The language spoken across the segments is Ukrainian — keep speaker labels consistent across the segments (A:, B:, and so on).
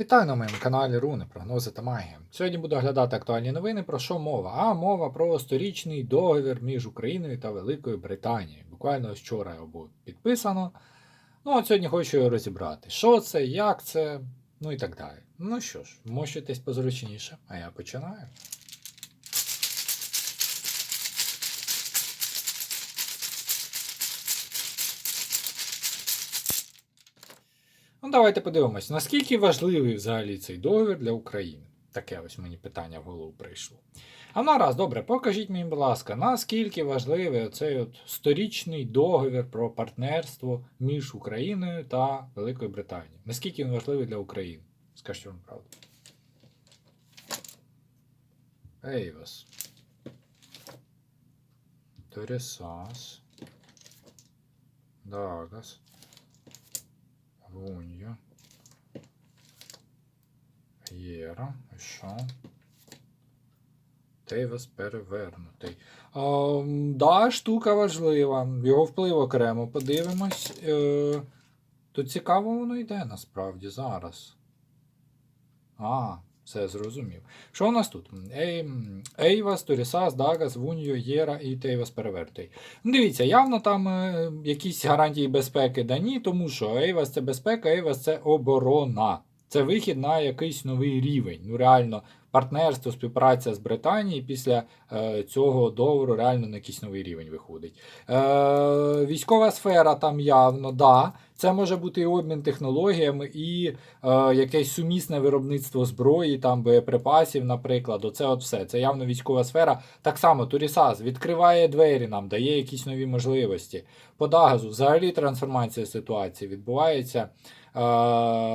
A: Вітаю на моєму каналі Руни, прогнози та магія. Сьогодні буду оглядати актуальні новини. Про що мова? А мова про сторічний договір між Україною та Великою Британією. Буквально вчора його було підписано. Ну, от сьогодні хочу його розібрати. Що це, як це, ну і так далі. Ну що ж, мощитесь позручніше, а я починаю. Ну, давайте подивимось, наскільки важливий взагалі цей договір для України. Таке ось мені питання в голову прийшло. А нараз, добре, покажіть мені, будь ласка, наскільки важливий оцей от сторічний договір про партнерство між Україною та Великою Британією? Наскільки він важливий для України? Скажіть вам правду. Ейвас. Торісас. Дагас. Вуньо. Єра. І що? Тейвес перевернутий. А, да, штука важлива. Його вплив окремо подивимось. Е, тут цікаво воно йде насправді зараз. А, все зрозумів. Що у нас тут? Ей, Ейвас, Торісас, Дагас, Вуньо, Єра і Тейвас перевертий. Дивіться, явно там е, якісь гарантії безпеки дані, тому що Ейвас це безпека, Ейвас це оборона. Це вихід на якийсь новий рівень. Ну, реально, партнерство, співпраця з Британією після е, цього договору реально на якийсь новий рівень виходить. Е, військова сфера там явно, да. Це може бути і обмін технологіями, і е, якесь сумісне виробництво зброї, там боєприпасів, наприклад. Оце от все. Це явно військова сфера. Так само Турісас відкриває двері нам, дає якісь нові можливості. По Дагазу взагалі трансформація ситуації відбувається. Е,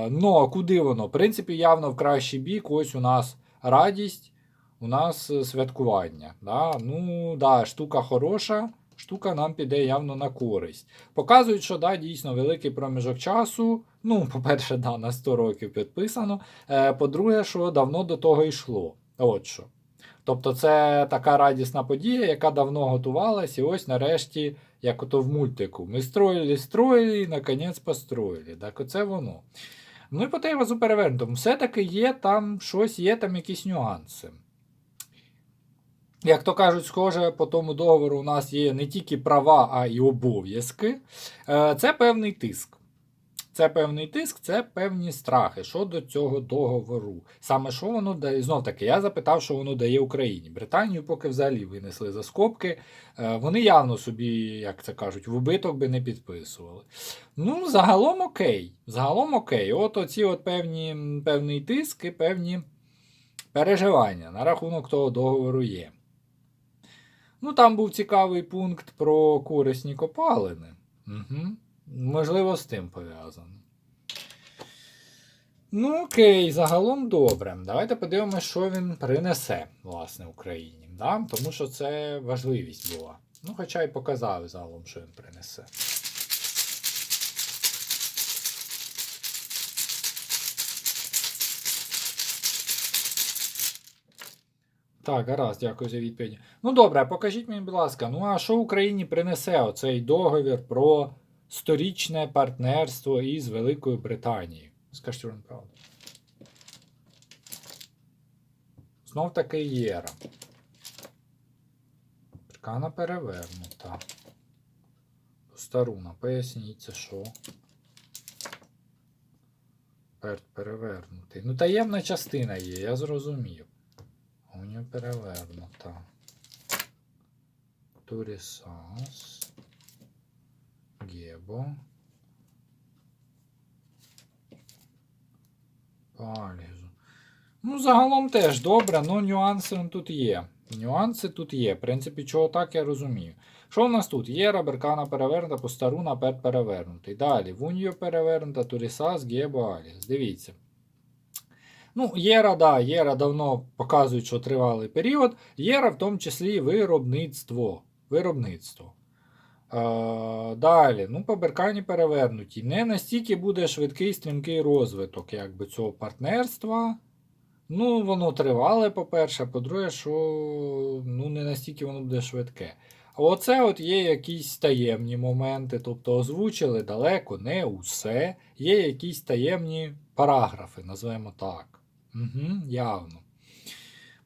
A: ну, а куди воно? В принципі, явно в кращий бік. Ось у нас радість, у нас е, святкування. Да? Ну, да, штука хороша, штука нам піде явно на користь. Показують, що да, дійсно великий проміжок часу. Ну, по-перше, да, на 100 років підписано. Е, по-друге, що давно до того йшло. От що. Тобто це така радісна подія, яка давно готувалась, і ось нарешті, як ото в мультику. Ми строїли, строїли і наконець построїли. Так оце воно. Ну і по Тейвазу перевернутому. Все-таки є там щось, є там якісь нюанси. Як то кажуть, схоже, по тому договору у нас є не тільки права, а й обов'язки. Е, Це певний тиск. Це певний тиск, це певні страхи щодо цього договору. Саме що воно дає? Знов таки, я запитав, що воно дає Україні. Британію поки взагалі винесли за скобки. Е, Вони явно собі, як це кажуть, в убиток би не підписували. Ну, загалом окей. Загалом окей. От оці от певні, певний тиск і певні переживання на рахунок того договору є. Ну, там був цікавий пункт про корисні копалини. Угу. Можливо, з тим пов'язано. Ну, окей, загалом добре. Давайте подивимося, що він принесе, власне, Україні. Да? Тому що це важливість була. Ну, хоча й показав загалом, що він принесе. Так, гаразд, дякую за відповідь. Ну добре, покажіть мені, будь ласка, ну а що Україні принесе оцей договір про сторічне партнерство із Великою Британією? Скажіть вам правду. Знов таки Єра. Прикана перевернута. Старуна, поясніть, це що? Перт перевернутий. Ну, таємна частина є, я зрозумів. Уня перевернута. Турісас. Гебо. Палізу. Ну, загалом теж добре, але нюанси тут є. Нюанси тут є. В принципі, чого так я розумію. Що у нас тут? Є Раберкана перевернута, Постару наперед перевернутий. Далі Вуньо перевернута, Турісас, Гебо, Аліс. Дивіться. Ну, Єра, да, Єра давно показують, що тривалий період. Єра в тому числі виробництво. Виробництво. Далі, ну, по Беркані перевернуті. Не настільки буде швидкий стрімкий розвиток якби, цього партнерства. Ну, воно тривале, по-перше, по-друге, що ну, не настільки воно буде швидке. А оце от є якісь таємні моменти, тобто озвучили далеко не усе. Є якісь таємні параграфи, назвемо так. Угу, явно.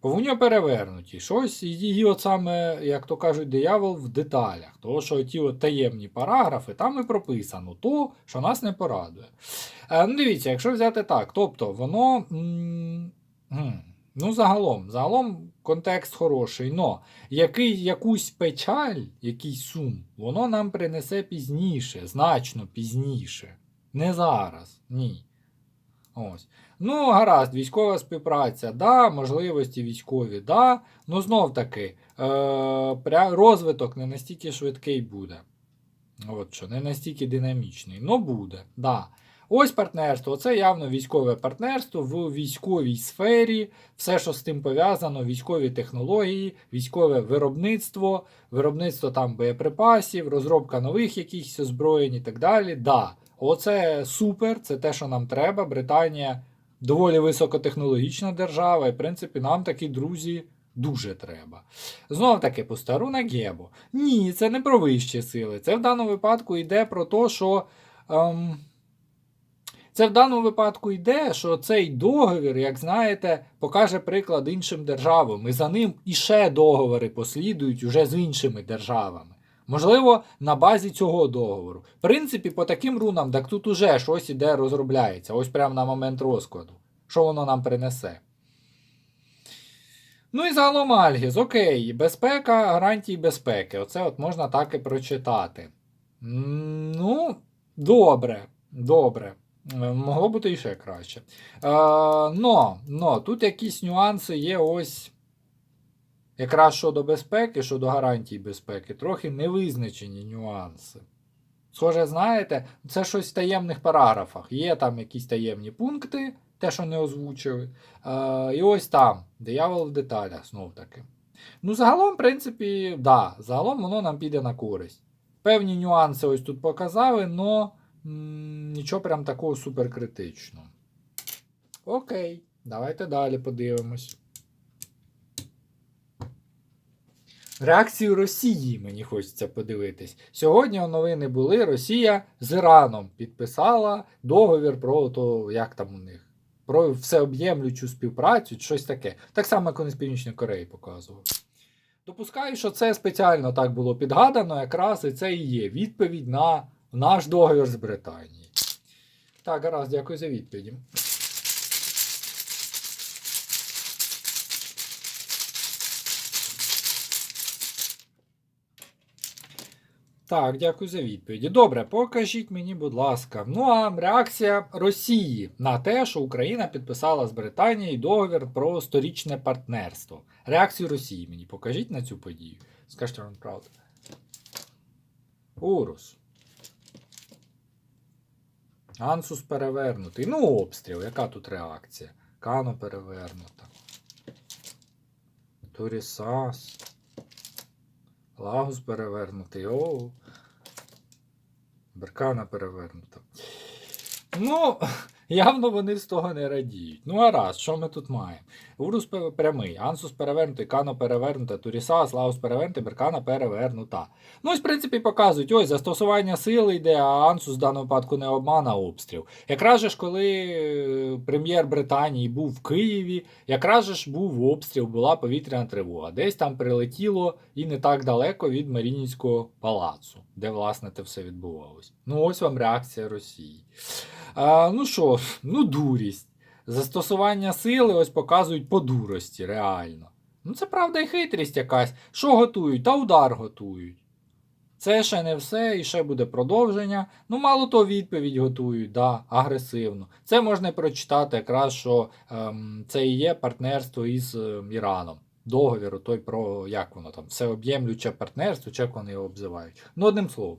A: Повинні перевернуті. Щось і от саме, як то кажуть, диявол в деталях. Тому що ті от таємні параграфи, там і прописано то, що нас не порадує. Е, ну, дивіться, якщо взяти так, тобто воно. м, м, Ну, загалом, загалом контекст хороший, но який, якусь печаль, якийсь сум, воно нам принесе пізніше, значно пізніше. Не зараз, ні. Ось. Ну, гаразд, військова співпраця, да, можливості військові, да. Ну, знов таки, е, розвиток не настільки швидкий буде. От що, не настільки динамічний. Ну, буде, да. Ось партнерство. Це явно військове партнерство в військовій сфері, все, що з тим пов'язано, військові технології, військове виробництво, виробництво там боєприпасів, розробка нових якихось озброєнь і так далі. Да, оце супер, це те, що нам треба. Британія доволі високотехнологічна держава, і в принципі нам такі друзі. Дуже треба. Знов таки, по стару на Гебо. Ні, це не про вищі сили. Це в даному випадку йде про те, що. Ем, це в даному випадку йде, що цей договір, як знаєте, покаже приклад іншим державам, і за ним іще договори послідують уже з іншими державами. Можливо, на базі цього договору. В принципі, по таким рунам, так тут уже щось іде розробляється, ось прямо на момент розкладу. Що воно нам принесе? Ну і загалом Альгіз, окей, безпека, гарантії безпеки. Оце от можна так і прочитати. Ну, добре, добре. Е, Могло бути і ще краще. Е, но, но, тут якісь нюанси є ось. Якраз щодо безпеки, щодо гарантій безпеки, трохи невизначені нюанси. Схоже, знаєте, це щось в таємних параграфах. Є там якісь таємні пункти, те, що не озвучили. Е, і ось там, диявол в деталях, знов таки. Ну, загалом, в принципі, да, загалом воно нам піде на користь. Певні нюанси ось тут показали, м, нічого прям такого суперкритичного. Окей, давайте далі подивимось. Реакцію Росії мені хочеться подивитись. Сьогодні новини були. Росія з Іраном підписала договір про то, як там у них, про всеоб'ємлючу співпрацю, щось таке. Так само, як вони з Північної Кореї показував. Допускаю, що це спеціально так було підгадано, якраз і це і є відповідь на наш договір з Британією. Так, гаразд, дякую за відповіді. Так, дякую за відповіді. Добре, покажіть мені, будь ласка. Ну а реакція Росії на те, що Україна підписала з Британією договір про сторічне партнерство. Реакцію Росії мені покажіть на цю подію. Скажіть вам правду. Урус. Ансус перевернутий. Ну, обстріл. Яка тут реакція? Кано перевернута. Турісас. Лагус перевернутий. О. Беркана перевернута. Ну, явно вони з того не радіють. Ну, а раз, що ми тут маємо? Урус прямий, Ансус перевернутий, Кано перевернута, Турісас, Лаус перевернутий, Беркана перевернута. Ну, ось, в принципі, показують, ось застосування сили йде, а Ансус в даному випадку не обман, а обстріл. Якраз же ж, коли е, прем'єр Британії був в Києві, якраз же ж був обстріл, була повітряна тривога. Десь там прилетіло і не так далеко від Марінінського палацу, де, власне, це все відбувалось. Ну, ось вам реакція Росії. А, ну що, ну дурість. Застосування сили ось показують по дурості, реально. Ну, це правда і хитрість якась. Що готують? Та удар готують. Це ще не все, і ще буде продовження. Ну, мало того, відповідь готують, да, агресивно. Це можна прочитати якраз, що ем, це і є партнерство із ем, Іраном. Договір, той про як воно там, всеоб'ємлюче партнерство, як вони його обзивають. Ну, одним словом,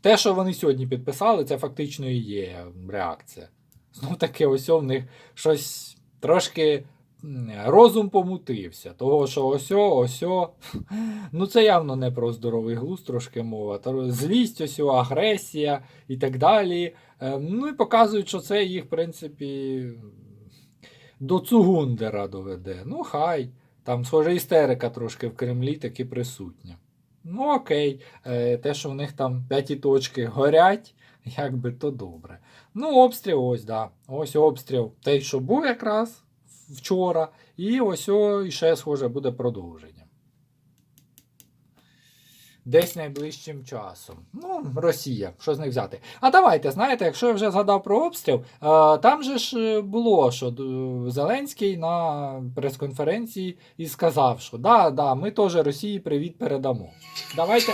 A: те, що вони сьогодні підписали, це фактично і є реакція. Знов таки, ось у них щось трошки розум помутився. Того, що осьо, осьо. Ну, це явно не про здоровий глузд, трошки мова. Злість, осьо, агресія і так далі. Е, Ну і показують, що це їх, в принципі, до Цугундера доведе. Ну, хай. Там, схоже, істерика трошки в Кремлі таки присутня. Ну, окей, е, те, що в них там п'яті точки горять, якби то добре. Ну, обстріл, ось, да. Ось обстріл. Той, що був якраз вчора, і ось і ще, схоже, буде продовження. Десь найближчим часом. Ну, Росія, що з них взяти. А давайте, знаєте, якщо я вже згадав про обстріл, е, там же ж е, було, що е, Зеленський на прес-конференції і сказав, що да, да, ми теж Росії привіт передамо. Давайте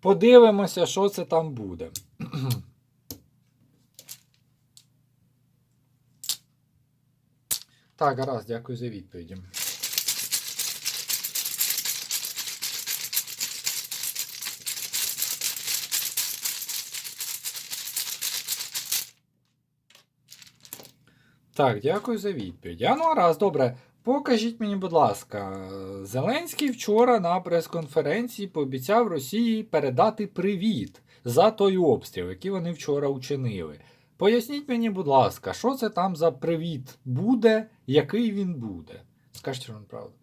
A: подивимося, що це там буде. Так, гаразд, дякую за відповіді. Так, дякую за відповідь. А ну гаразд, добре. Покажіть мені, будь ласка, Зеленський вчора на прес-конференції пообіцяв Росії передати привіт за той обстріл, який вони вчора учинили. Поясніть мені, будь ласка, що це там за привіт буде, який він буде? Скажіть вам правду.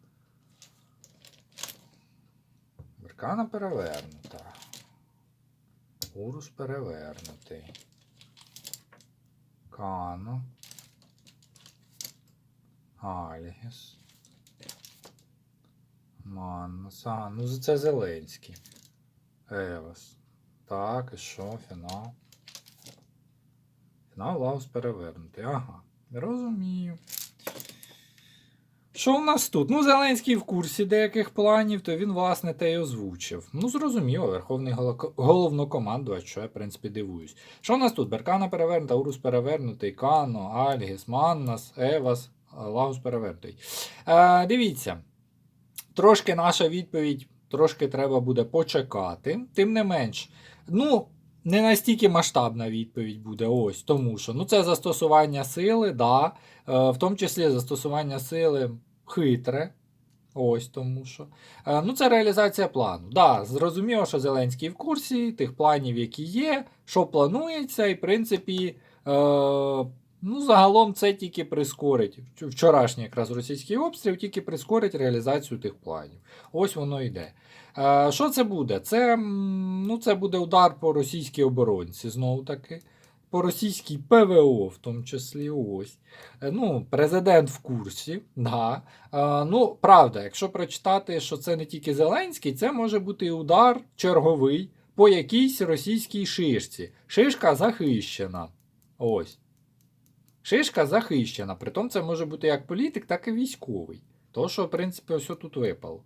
A: Беркана перевернута. Урус перевернутий. Кано. Альгіс. Маннас. А, ну це Зеленський. Евас. Так, і що, фінал? Фінал Лаус перевернутий. Ага. Розумію. Що у нас тут? Ну, Зеленський в курсі деяких планів, то він, власне, те й озвучив. Ну, зрозуміло, Верховний головнокомандувач, що я, в принципі, дивуюсь. Що у нас тут? Беркана перевернута, Урус перевернутий, Кано, Альгіс, Маннас, Евас, Лагус перевернутий. Е, дивіться. Трошки наша відповідь, трошки треба буде почекати. Тим не менш, ну, не настільки масштабна відповідь буде ось, тому що ну, це застосування сили, да, е, в тому числі застосування сили хитре. Ось тому що. Е, ну, це реалізація плану. Да, зрозуміло, що Зеленський в курсі тих планів, які є, що планується, і, в принципі, е, ну, загалом це тільки прискорить. Вчорашній якраз російський обстріл тільки прискорить реалізацію тих планів. Ось воно йде. Е, що це буде? Це, ну, це буде удар по російській оборонці, знову таки. По російській ПВО, в тому числі ось. Е, Ну, президент в курсі, да. Е, ну, правда, якщо прочитати, що це не тільки Зеленський, це може бути удар черговий по якійсь російській шишці. Шишка захищена. Ось. Шишка захищена. Притом це може бути як політик, так і військовий. То, що, в принципі, ось тут випало.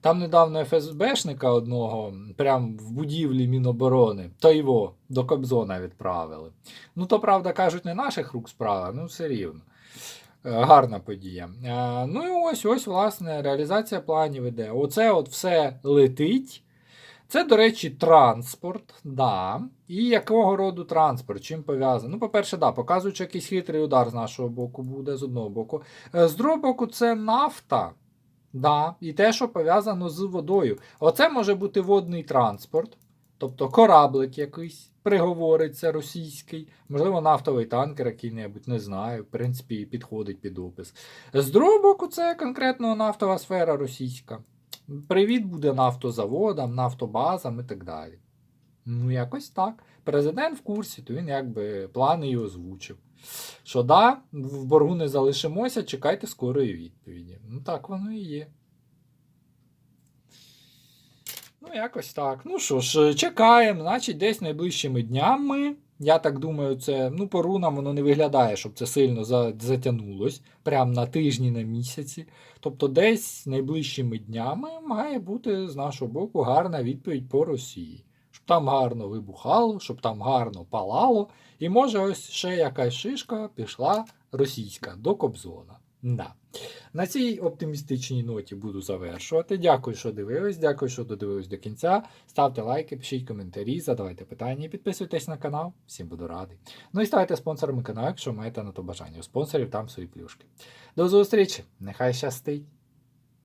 A: Там недавно ФСБшника одного, прям в будівлі Міноборони, то його до Кобзона відправили. Ну, то, правда, кажуть, не наших рук справа, ну все рівно. Е, Гарна подія. Е, Ну і ось, ось, власне, реалізація планів іде. Оце от все летить. Це, до речі, транспорт, да. І якого роду транспорт? Чим пов'язаний? Ну, по-перше, да, показуючи якийсь хитрий удар з нашого боку буде, з одного боку. Е, З другого боку, це нафта. Да, і те, що пов'язано з водою. Оце може бути водний транспорт, тобто кораблик якийсь, приговориться російський, можливо, нафтовий танкер який-небудь, не знаю, в принципі, підходить під опис. З другого боку, це конкретно нафтова сфера російська. Привіт буде нафтозаводам, нафтобазам і так далі. Ну, якось так. Президент в курсі, то він якби плани і озвучив. Що да, в боргу не залишимося, чекайте скорої відповіді. Ну так воно і є. Ну, якось так. Ну що ж, чекаємо, значить, десь найближчими днями. Я так думаю, це ну, по рунам воно не виглядає, щоб це сильно за- затягнулось. прямо на тижні, на місяці. Тобто, десь найближчими днями має бути з нашого боку гарна відповідь по Росії. Щоб там гарно вибухало, щоб там гарно палало. І може ось ще якась шишка пішла російська до Кобзона. Да. На цій оптимістичній ноті буду завершувати. Дякую, що дивились, дякую, що додивились до кінця. Ставте лайки, пишіть коментарі, задавайте питання, і підписуйтесь на канал. Всім буду радий. Ну і ставайте спонсорами каналу, якщо маєте на то бажання. У спонсорів там свої плюшки. До зустрічі! Нехай щастить!